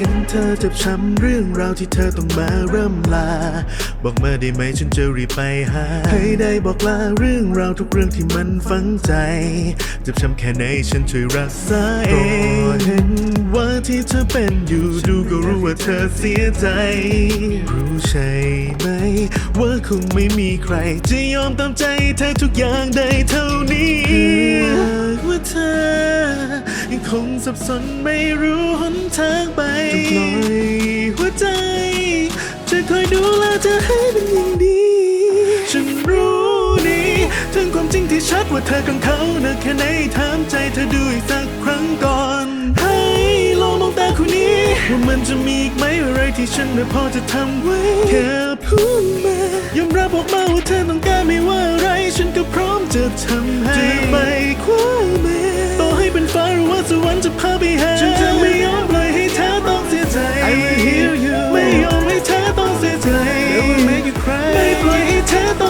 เห็นเธอเจ็บช้ำเรื่องราวที่เธอต้องมาเริ่มลา บอกมาได้ไหมฉันจะรีบไปหา ให้ได้บอกลาเรื่องราวทุกเรื่องที่มันฝังใจ เจ็บช้ำแค่ไหนฉันช่วยรักษาเองเห็นว่าที่เธอเป็นอยู่ดูก็รู้ว่าเธอเสียใจ รู้ใช่ไหม ว่าคงไม่มีใคร จะยอมตามใจเธอทุกอย่างได้เท่านี้ คงสับสนไม่รู้หนทางไปจงปล่อยหัวใจ จะคอยดูแลเธอให้เป็นอย่างดี ฉันรู้ดีถึงความจริงที่ชัดว่าเธอกับเขานะแค่ไหนถามใจเธอดูอีกสักครั้งก่อน ให้ลองมองตาคู่นี้ว่ามันจะมีอีกไหมอะไรที่ฉันไม่พอจะทำไว้แค่พูดมายอมรับออกมาว่าเธอต้องการไม่ว่าอะไร ฉันก็พร้อมจะทำให้จะไมัน จะพาไปหาฉันจะไม่ยอมปล่อยให้เธอต้องเสียใจ I will heal you ไม่ยอมให้เธอต้องเสียใจ Never make you cry ไม่ปล่อยให้เธอต้อง